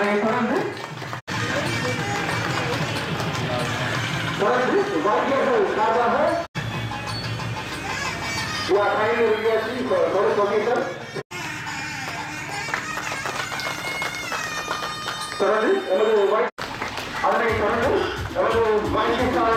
அதனை தொடர்ந்து தொடர்ந்து வைத்தியர்கள் சார்பாக You are kindly requesting for Board Commissioner. தொடர்ந்து எமது வை- அதனை தொடர்ந்து எமது வைத்தியசாலை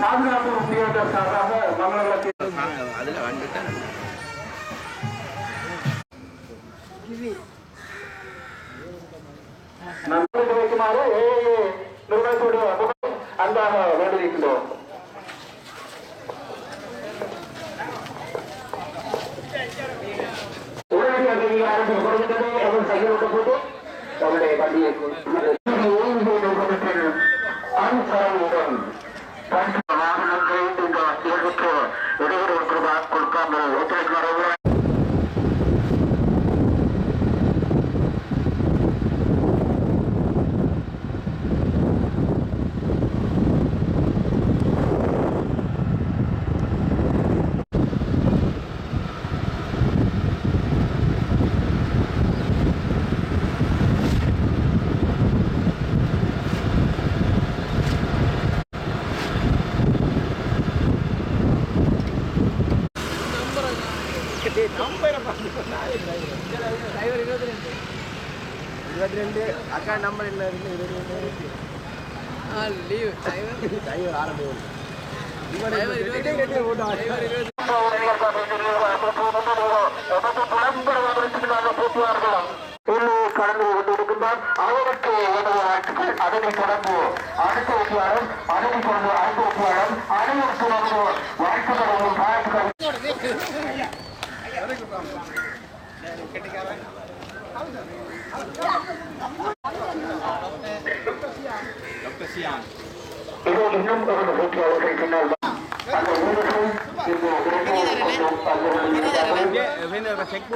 பாதுகாப்பு உத்தியோகத்திற்காக மங்கள வழக்கு அதில் வந்துட்டேன் நன்றி வைக்குமாறு ஏஏ நிறுவனத்துடைய அன்பாக வேண்டியிருக்கின்றோம் உடனடி கொடுக்கின்றதை அவர் போட்டு பள்ளியை அனுசரவுடன் இருபத்தி ரெண்டு. அக்கா நம்பர் ரெண்டு. லீவ் டிரைவர் டிரைவர் ஆரம்பி டிரைவர் இருபத்தி டிரைவர் இருபத்தி கடந்து கொண்டிருக்கின்றார் அவருக்கு அதனை தொடர்ந்து அடுத்த ஒட்டியாளர் அதனை தொடர்ந்து அடுத்த ஒட்டியாளர் அனைவருக்கும் நமது வாழ்த்துக்களையும் வாழ்த்துக்கள் இதோ இன்னும் ஒரு போட்டியாளர்கள் பின்னால் அந்த வீரர்கள் இந்த இடத்தில்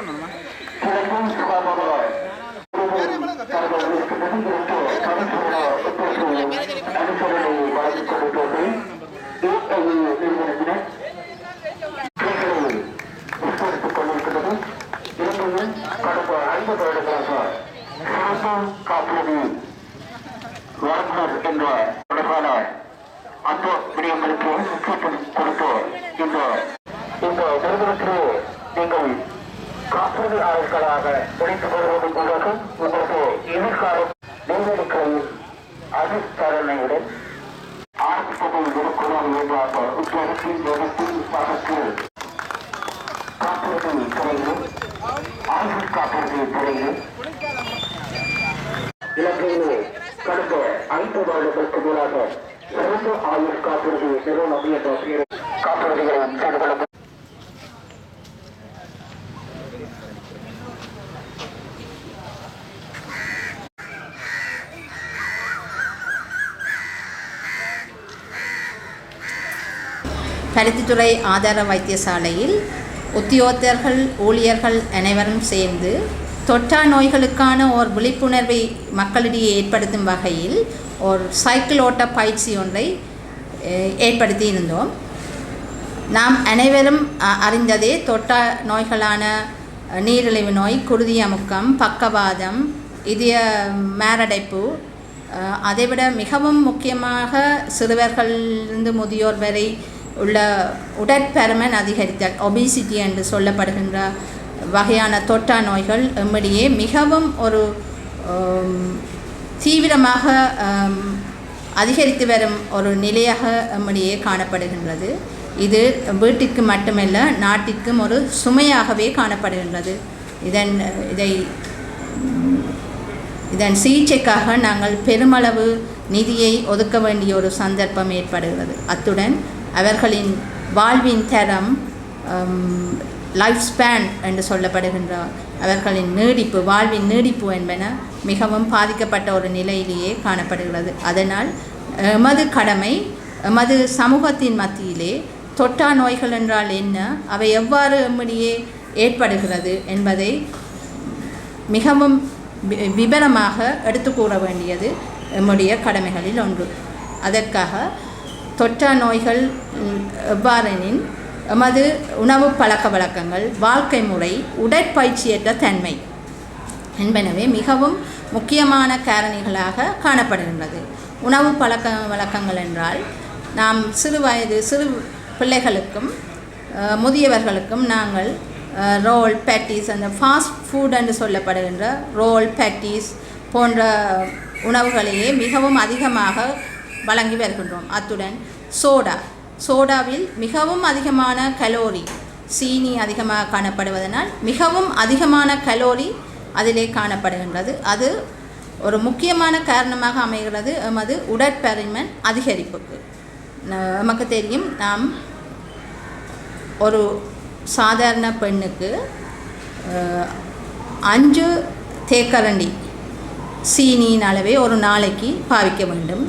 அந்த விடயங்களுக்கு முக்கியத்துவம் கொடுத்து இந்த இந்த நிறுவனத்திலே நீங்கள் காப்பீடு ஆய்வுகளாக உழைத்துக் கொள்வதன் மூலம் உங்களுக்கு எதிர்காலம் நேரடிக்கையில் அனுசரணையுடன் ஆரம்பிப்பதில் இருக்கிறோம் என்ற உத்தியோகத்தின் நேரத்தில் பகத்து காப்பீடு துறையிலும் ஆய்வு காப்பீடு துறையிலும் இலங்கையிலே கடந்த ஐந்து வருடங்களுக்கு மேலாக சிறந்த ஆயுள் நிறுவனம் என்ற பருத்தித்துறை ஆதார வைத்தியசாலையில் உத்தியோகத்தர்கள் ஊழியர்கள் அனைவரும் சேர்ந்து தொற்றா நோய்களுக்கான ஓர் விழிப்புணர்வை மக்களிடையே ஏற்படுத்தும் வகையில் ஒரு சைக்கிள் ஓட்ட பயிற்சி ஒன்றை ஏற்படுத்தி இருந்தோம் நாம் அனைவரும் அ- அறிந்ததே தொட்ட நோய்களான நீரிழிவு நோய் குருதி அமுக்கம் பக்கவாதம் இதய மேரடைப்பு அதைவிட மிகவும் முக்கியமாக சிறுவர்களிலிருந்து முதியோர் வரை உள்ள உடற்பருமன் அதிகரித்தல் ஒபிசிட்டி என்று சொல்லப்படுகின்ற வகையான தொட்டா நோய்கள் எம்மிடையே மிகவும் ஒரு தீவிரமாக அதிகரித்து வரும் ஒரு நிலையாக நம்முடைய காணப்படுகின்றது. இது வீட்டிற்கு மட்டுமல்ல நாட்டிற்கும் ஒரு சுமையாகவே காணப்படுகின்றது. இதன் இதை இதன் சிகிச்சைக்காக நாங்கள் பெருமளவு நிதியை ஒதுக்க வேண்டிய ஒரு சந்தர்ப்பம் ஏற்படுகிறது. அத்துடன் அவர்களின் வாழ்வின் தரம் லைஃப் ஸ்பேன் என்று சொல்லப்படுகின்ற அவர்களின் நீடிப்பு வாழ்வின் நீடிப்பு என்பன மிகவும் பாதிக்கப்பட்ட ஒரு நிலையிலேயே காணப்படுகிறது. அதனால் எமது கடமை எமது சமூகத்தின் மத்தியிலே தொற்றா நோய்கள் என்றால் என்ன அவை எவ்வாறு எம்மிடையே ஏற்படுகிறது என்பதை மிகவும் வி- விபரமாக எடுத்து கூற வேண்டியது எம்முடைய கடமைகளில் ஒன்று. அதற்காக தொற்றா நோய்கள் எவ்வாறெனின் எமது உணவு பழக்க வழக்கங்கள் வாழ்க்கை முறை உடற்பயிற்சியற்ற தன்மை என்பனவே மிகவும் முக்கியமான காரணிகளாக காணப்படுகின்றது. உணவு பழக்க வழக்கங்கள் என்றால் நாம் சிறு வயது சிறு பிள்ளைகளுக்கும் முதியவர்களுக்கும் நாங்கள் ரோல் பேட்டிஸ் அந்த ஃபாஸ்ட் ஃபுட் என்று சொல்லப்படுகின்ற ரோல் பேட்டிஸ் போன்ற உணவுகளையே மிகவும் அதிகமாக வழங்கி வருகின்றோம். அத்துடன் சோடா சோடாவில் மிகவும் அதிகமான கலோரி சீனி அதிகமாக காணப்படுவதனால் மிகவும் அதிகமான கலோரி அதிலே காணப்படுகின்றது. அது ஒரு முக்கியமான காரணமாக அமைகிறது. எமது உடற்பருமன் அதிகரிப்புக்கு. நமக்கு தெரியும் நாம் ஒரு சாதாரண பெண்ணுக்கு அஞ்சு தேக்கரண்டி சீனியின் அளவை ஒரு நாளைக்கு பாவிக்க வேண்டும்.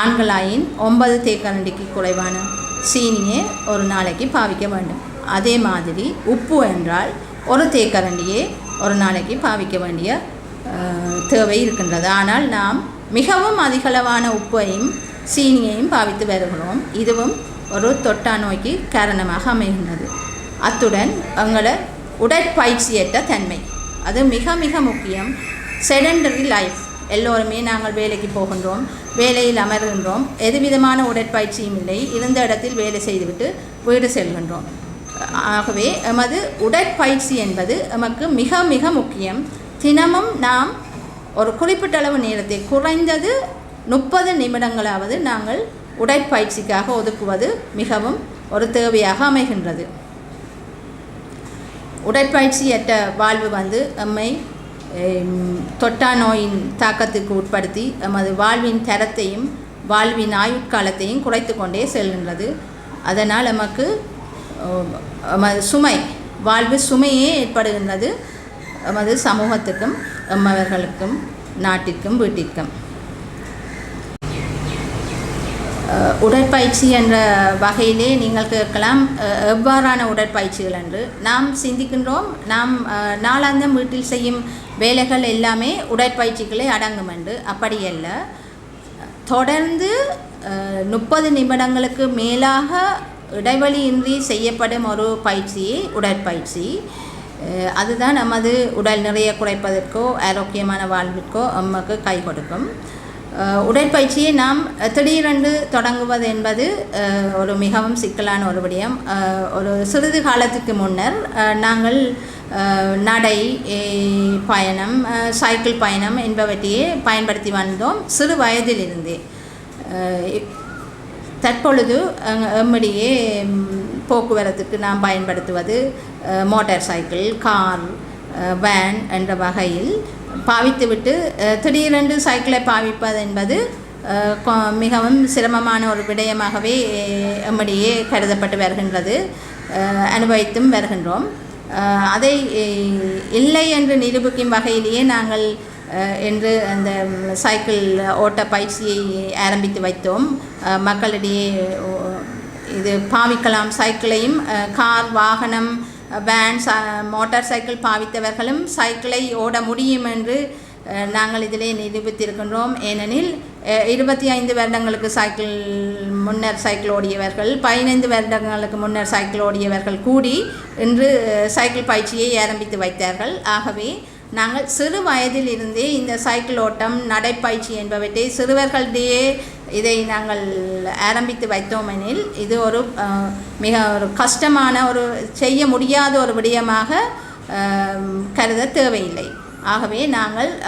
ஆண்களாயின் ஒன்பது தேக்கரண்டிக்கு குறைவான சீனியை ஒரு நாளைக்கு பாவிக்க வேண்டும். அதே மாதிரி உப்பு என்றால் ஒரு தேக்கரண்டியே ஒரு நாளைக்கு பாவிக்க வேண்டிய தேவை இருக்கின்றது. ஆனால் நாம் மிகவும் அதிகளவான உப்பையும் சீனியையும் பாவித்து வருகிறோம். இதுவும் ஒரு தொட்டா நோய்க்கு காரணமாக அமைகின்றது. அத்துடன் எங்களை உடற்பயிற்சியற்ற தன்மை. அது மிக மிக முக்கியம். செடண்டரி லைஃப் எல்லோருமே நாங்கள் வேலைக்கு போகின்றோம் வேலையில் அமர்கின்றோம். எதுவிதமான உடற்பயிற்சியும் இல்லை. இருந்த இடத்தில் வேலை செய்துவிட்டு வீடு செல்கின்றோம். ஆகவே எமது உடற்பயிற்சி என்பது எமக்கு மிக மிக முக்கியம். தினமும் நாம் ஒரு குறிப்பிட்ட அளவு நேரத்தை குறைந்தது முப்பது நிமிடங்களாவது நாங்கள் உடற்பயிற்சிக்காக ஒதுக்குவது மிகவும் ஒரு தேவையாக அமைகின்றது. உடற்பயிற்சியற்ற வாழ்வு வந்து எம்மை தொட்டா நோயின் தாக்கத்துக்கு உட்படுத்தி நமது வாழ்வின் தரத்தையும் வாழ்வின் ஆயுட்காலத்தையும் குறைத்து கொண்டே செல்கின்றது. அதனால் நமக்கு நமது சுமை வாழ்வு சுமையே ஏற்படுகின்றது. நமது சமூகத்துக்கும் நம்மவர்களுக்கும் நாட்டிற்கும் வீட்டிற்கும். உடற்பயிற்சி என்ற வகையிலே நீங்கள் கேட்கலாம். எவ்வாறான உடற்பயிற்சிகள் என்று. நாம் சிந்திக்கின்றோம். நாம் நாளாந்தம் வீட்டில் செய்யும் வேலைகள் எல்லாமே உடற்பயிற்சிகளே அடங்கும் என்று. அப்படியல்ல தொடர்ந்து முப்பது நிமிடங்களுக்கு மேலாக இடைவெளியின்றி செய்யப்படும் ஒரு பயிற்சியே உடற்பயிற்சி. அதுதான் நமது உடல் நிறைய குறைப்பதற்கோ ஆரோக்கியமான வாழ்விற்கோ நமக்கு கை கொடுக்கும். உடற்பயிற்சியை நாம் திடீரென்று தொடங்குவது என்பது ஒரு மிகவும் சிக்கலான ஒரு விடயம். ஒரு சிறிது காலத்துக்கு முன்னர் நாங்கள் நடை பயணம் சைக்கிள் பயணம் என்பவற்றையே பயன்படுத்தி வந்தோம் சிறு வயதிலிருந்தே. இப்- தற்பொழுது எம்மிடையே போக்குவரத்துக்கு நாம் பயன்படுத்துவது மோட்டார் சைக்கிள் கார் வேன் என்ற வகையில் பாவித்துவிட்டு திடீரென்று சைக்கிளை பாவிப்பது என்பது கொ- மிகவும் சிரமமான ஒரு விடயமாகவே எம்மிடையே கருதப்பட்டு வருகின்றது. அனுபவித்தும் வருகின்றோம். அதை இல்லை என்று நிரூபிக்கும் வகையிலேயே நாங்கள் என்று அந்த சைக்கிள் ஓட்ட பயிற்சியை ஆரம்பித்து வைத்தோம். மக்களிடையே இது பாவிக்கலாம். சைக்கிளையும் கார் வாகனம் வேன் மோட்டார் சைக்கிள் பாவித்தவர்களும் சைக்கிளை ஓட முடியும் என்று uh, நாங்கள் இதிலே நிரூபித்திருக்கின்றோம். ஏனெனில் uh, இருபத்தி ஐந்து வருடங்களுக்கு சைக்கிள் முன்னர் சைக்கிள் ஓடியவர்கள் பதினைந்து வருடங்களுக்கு முன்னர் சைக்கிள் ஓடியவர்கள் கூடி இன்று uh, சைக்கிள் பயிற்சியை ஆரம்பித்து வைத்தார்கள். ஆகவே நாங்கள் சிறு வயதில் இருந்தே இந்த சைக்கிள் ஓட்டம் நடைப்பயிற்சி என்பவற்றை சிறுவர்களிடையே இதை நாங்கள் ஆரம்பித்து வைத்தோமெனில் இது ஒரு மிக ஒரு கஷ்டமான ஒரு செய்ய முடியாத ஒரு விடயமாக கருத தேவையில்லை. ஆகவே நாங்கள்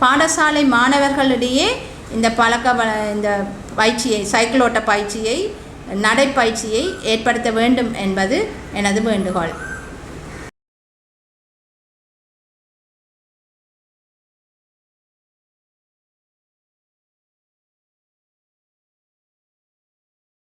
பாடசாலை மாணவர்களிடையே இந்த பழக்க வழ- இந்த பயிற்சியை சைக்கிளோட்ட பயிற்சியை நடைப்பயிற்சியை ஏற்படுத்த வேண்டும் என்பது எனது வேண்டுகோள்.